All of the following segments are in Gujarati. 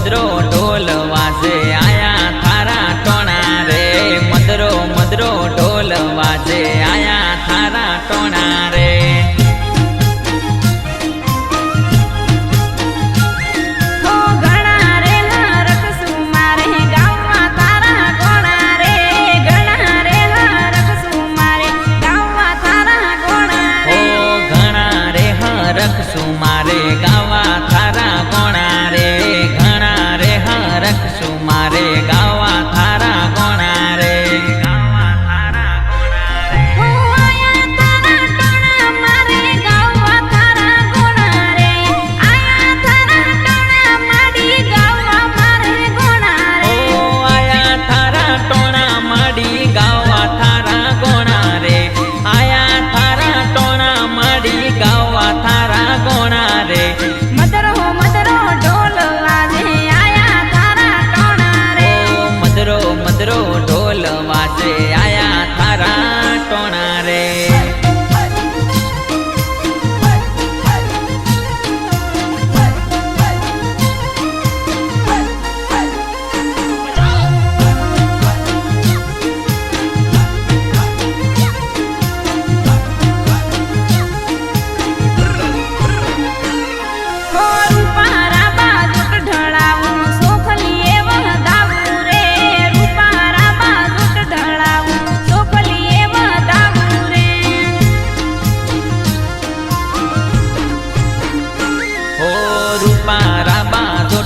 મદરો ઢોલ વાજે. આયા થારા ટોણા રે. મદરો મદરો ઢોલ વાજે. આયા થારા ટોણા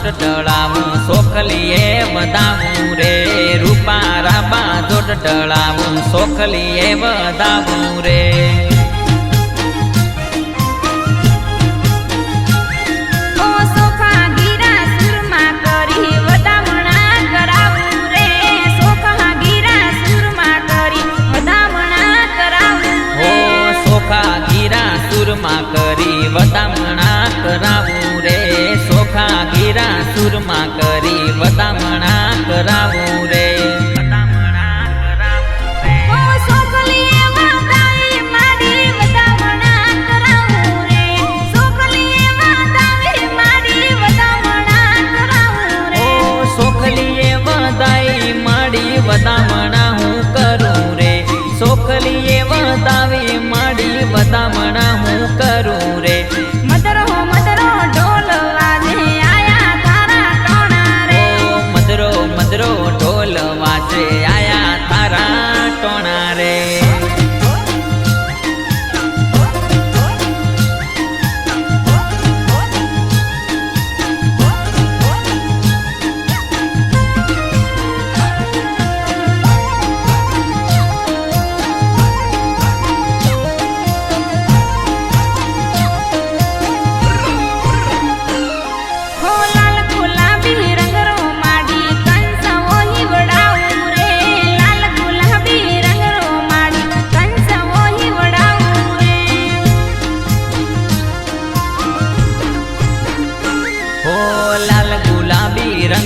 જોટ ટળાવું સોખલીએ વધાવું રે. રૂપા રાબા જોટ સોખલીએ વધાવું રે. મારી વધામણા કરાવું રે.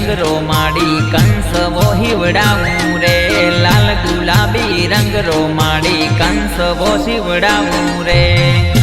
રંગરો માડી કંસ વોહિવડાવું રે. લાલ ગુલાબી રંગરો માડી કંસ વોશિવડાવું રે.